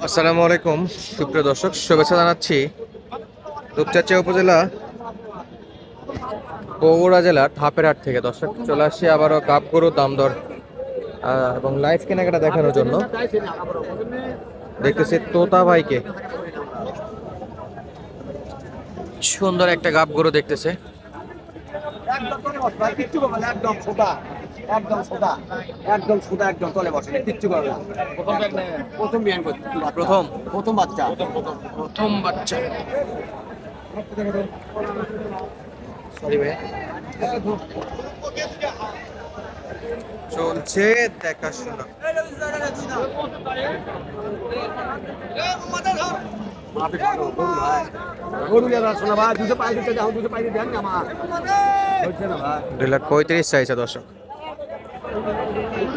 আসসালামু আলাইকুম, সুপ্রিয় দর্শক, শুভেচ্ছা জানাচ্ছি রূপচাচিয়া উপজেলা বগুড়া জেলার ধাপেরহাট থেকে। দর্শক, চলে আসছি আবারও কাপ গরু দাম দর এবং লাইভ কেনাকাটা দেখানোর জন্য। দেখতেছি তোতা ভাইকে। সুন্দর একটা গাব গরু দেখতেছে। একদম একদম সোজা একদম সোজা একদম তলে বসে কিচ্ছু করবে না। প্রথম বিয়ান করছে প্রথম প্রথম। বাচ্চা। প্রথম বাচ্চা। সরি ভাই। চলছে দেখাশোনা দুশো পাই দিতে যাও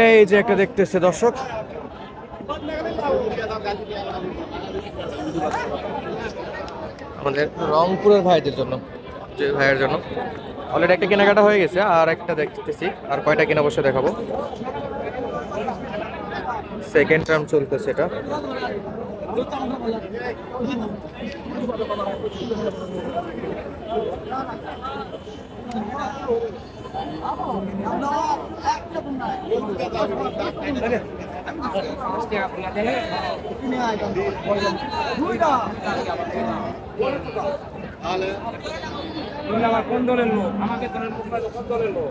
এই যে একটা দেখতেছে দর্শক। আমাদের রংপুরের ভাইদের জন্য। যে ভাইয়ের জন্য। অলরেডি একটা কেনাকাটা হয়ে গেছে আর একটা দেখতেছি। আর কয়টা কেনা বসে দেখাবো। সেকেন্ড টার্ম চলতেছে এটা। কোন দলের লোক? আমাকে কোন দলের লোক?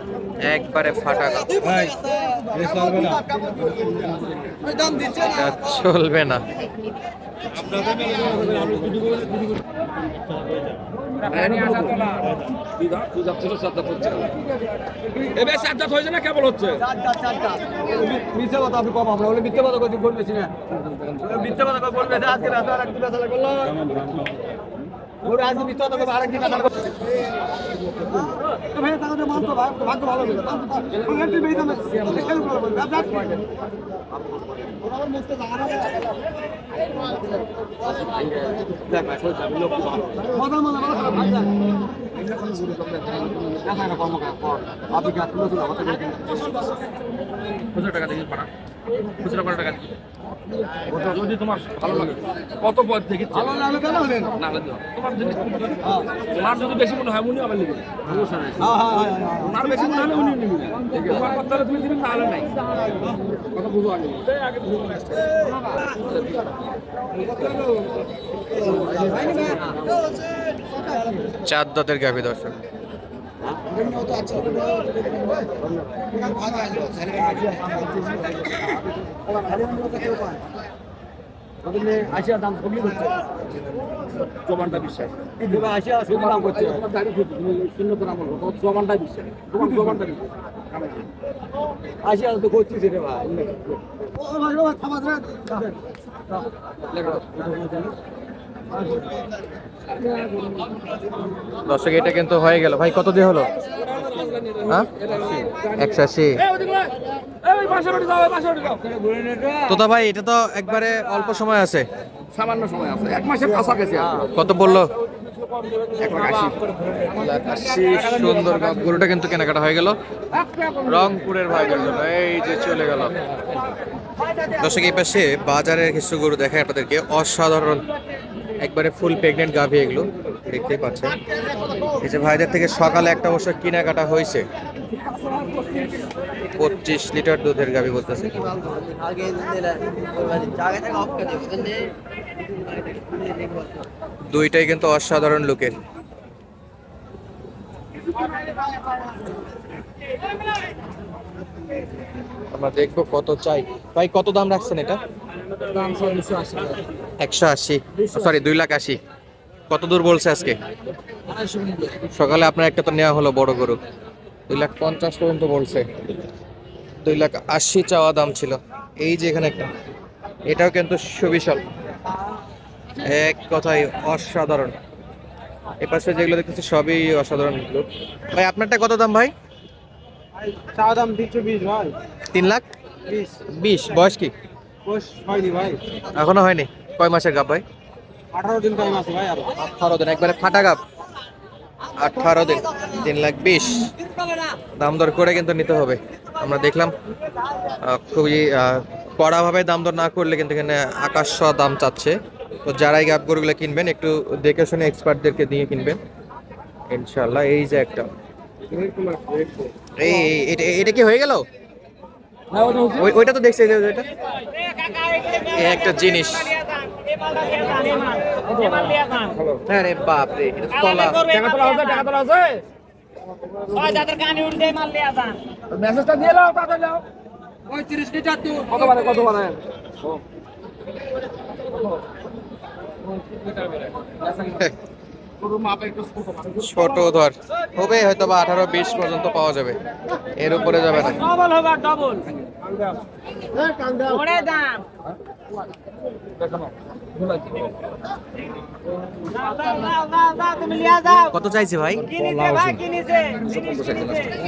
একবারে ফাটা চলবে না। চলবে না। এবার সাত হয়েছে না কেবল হচ্ছে? চারটা চারটা কথা আপনি কম আমরা মিথ্যে কথা বলবেছি না। মিথ্যে কথা কথা বলবে আজকে রাতে আর একদিন বেলা করল ওরা আজকে মিথ্যে কথা কথা আরেকদিন বেলা করল ভাই তাহলে মানতো ভাই ভাগ্য ভালো হবে একটু বেশি দামে খেল করব ব্যবসা ওরা মুখতে জানা মজা মজা ভালো খারাপ ভাই দেখা না কর্ম কর আপনি কাজ তুলে তুলে টাকা দেখি পাঠা খুচরা কত টাকা? যদি তোমার ভালো লাগে। কত পথ দেখি? ভালো কেন হলেন না তোমার যদি তোমার যদি বেশি মনে হয় উনি আবার লিখবে সমস্যা নেই হ্যাঁ হ্যাঁ হ্যাঁ। ওনার বেশি মনে হলে উনি নিবি। তোমার কথা তুমি দিবেন না হলে নাই। কথা বুঝো আগে। আগে চার দাঁতের গাভী দর্শক। আসিয়া দাম কমলি করছে জবানটা বিশ্বাস আসিয়া সবজি দাম করছে শূন্য আমল করো। তোমার জবানটা বিশ্বাস তোমার জবানটা বিশ্বাস আসিয়া তো করছিস রে ভাই দর্শক এটা কিন্তু হয়ে গেল। ভাই কত দিয়ে হলো? হ্যাঁ? একশো আশি। তোতা ভাই এটা তো একবারে অল্প সময় আছে। সামান্য সময় আছে। এক মাসের কাছাকাছি আছে। কত বলল? সুন্দর গরুটা কিন্তু কেনাকাটা হয়ে গেল। রংপুরের জন্য এই যে চলে গেল। দর্শক এই পাশে বাজারের কিছু গরু দেখায় আপনাদেরকে। অসাধারণ একবারে ফুল প্রেগনেন্ট গাভি এগুলো দেখতে পাচ্ছেন। এই যে ভাইদের থেকে সকালে একটা অবশ্য কেনাকাটা হয়েছে। পঁচিশ লিটার দুধের গাভি বলতেছে। দুইটাই কিন্তু অসাধারণ লুকের আমরা দেখব কত চাই। ভাই কত দাম রাখছেন এটা? একশো আশি? সরি দুই লাখ আশি। কত দূর বলছে আজকে? সকালে আপনার একটা তো নেওয়া হলো বড় গরু। দুই লাখ পঞ্চাশ পর্যন্ত বলছে। দুই লাখ আশি চাওয়া দাম ছিল। এই যে এখানে একটা। এটাও কিন্তু সুবিশাল। এক কথায় অসাধারণ। এপাশে যেগুলো দেখতেছি সবই অসাধারণ লোক ভাই আপনারটা কত দাম ভাই? চাওয়া দাম তিনশো বিশ ভাই। তিন লাখ? বিশ। বয়স কি? হয়নি ভাই। এখনও হয়নি? কয় মাসের গাপ ভাই? আঠারো দিন টাইম আছে ভাই আঠারো দিন একবারে ফাটা গাপ। আঠারো দিন তিন লাখ বিশ। দাম দর করে কিন্তু নিতে হবে। আমরা দেখলাম খুবই কড়াভাবে দাম দর না করলে কিন্তু এখানে আকাশ দাম চাচ্ছে। তো যারাই গাপ গরুগুলো কিনবেন একটু দেখে শুনে এক্সপার্টদেরকে দিয়ে কিনবেন। ইনশাল্লাহ এই যে একটা। এই এই- এটা এটা কি হয়ে গেল? ওইটা তো দেখছি ওইটা। একটা জিনিস। হ্যাঁ রে বাপ রে এটা তো তলা। টাকা তোলা আছে টাকা তোলা আছে মেসেজটা দিয়ে নাও টাকা নাও পঁয়ত্রিশ লিটার দুধ। কত মানে কত মানে ছোট ধর। হবে হয়তো বা আঠারো বিশ পর্যন্ত পাওয়া যাবে। এর উপরে যাবে না। কত চাইছে ভাই? কিনেছে ভাই কিনেছে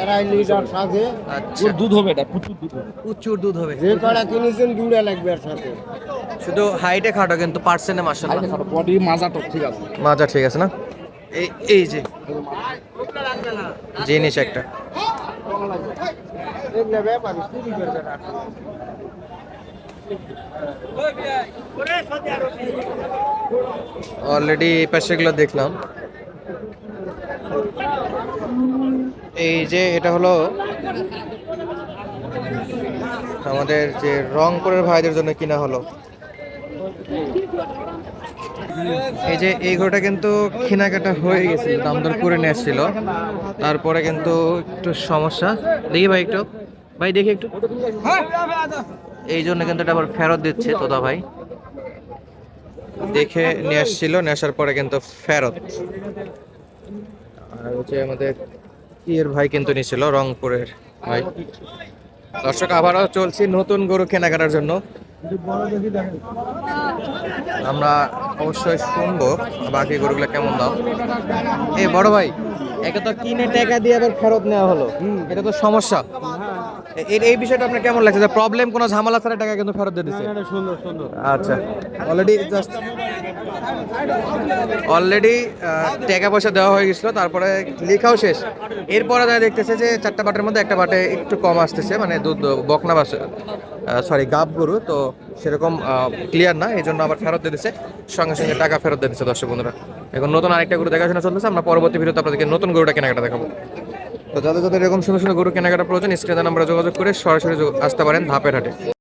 আড়াই লিটার সাথে আচ্ছা। দুধ হবে এটা প্রচুর দুধ হবে। প্রচুর দুধ হবে। যে কড়া কিনেছেন দুধে লাগবে আর সাথে। শুধু হাইটে খাটো কিন্তু পার্সেন্টে মাসাল্লাহ বডি মাজা তো ঠিক আছে? মাজা ঠিক আছে না? এই এই যে। জিনিস একটা। অলরেডি পাশেগুলো দেখলাম। এই যে এটা হলো আমাদের যে রংপুরের ভাইদের জন্য কিনা হলো। এই যে এই ঘরটা কিন্তু কেনাকাটা হয়ে গেছে দাম দর করে নিয়ে এসেছিল তারপরে কিন্তু একটু সমস্যা। দেখি ভাই একটু। ভাই, দেখি একটু। এই জন্য কিন্তু এটা আবার ফেরত দিচ্ছে তোদা ভাই। দেখে নিয়ে আসছিল, নিয়ে আসার পরে কিন্তু ফেরত। আর হচ্ছে আমাদের ইয়ের ভাই কিন্তু নিছিল রংপুরের ভাই। দর্শক, আবারও চলছি নতুন গরু কেনাকাটার জন্য। আমরা অবশ্যই শুনব বাকি গরুগুলো কেমন দাম? এ বড় ভাই একে তো কিনে টাকা দিয়ে আবার ফেরত নেওয়া হলো। এটা তো সমস্যা। এ- এর এই বিষয়টা আপনার কেমন লাগছে? যে প্রবলেম কোনো ঝামেলা ছাড়া টাকা কিন্তু ফেরত দিয়ে দিচ্ছে সুন্দর সুন্দর। আচ্ছা অলরেডি জাস্ট অলরেডি টাকা পয়সা দেওয়া হয়ে গেছিল তারপরে লেখাও শেষ। এরপরে যা দেখতেছে যে চারটা বাটের মধ্যে একটা বাটে একটু কম আসতেছে মানে দুধ বকনা বাস। সরি গাব গরু, তো সেরকম ক্লিয়ার না এই জন্য আবার ফেরত দিয়ে দিচ্ছে সঙ্গে সঙ্গে টাকা ফেরত দিয়ে দিচ্ছে দর্শক বন্ধুরা। এখন নতুন আরেকটা গরু দেখাশোনা চলতেছে, আমরা পরবর্তী ভিডিওতে আপনাদেরকে নতুন গরুটা কেনাকাটা দেখাবো। তো যাদের যাদের এরকম সুন্দর সুন্দর গরু কেনাকাটা প্রয়োজন, স্ক্রিনে আমরা যোগাযোগ করে সরাসরি আসতে পারেন ধাপের হাটে।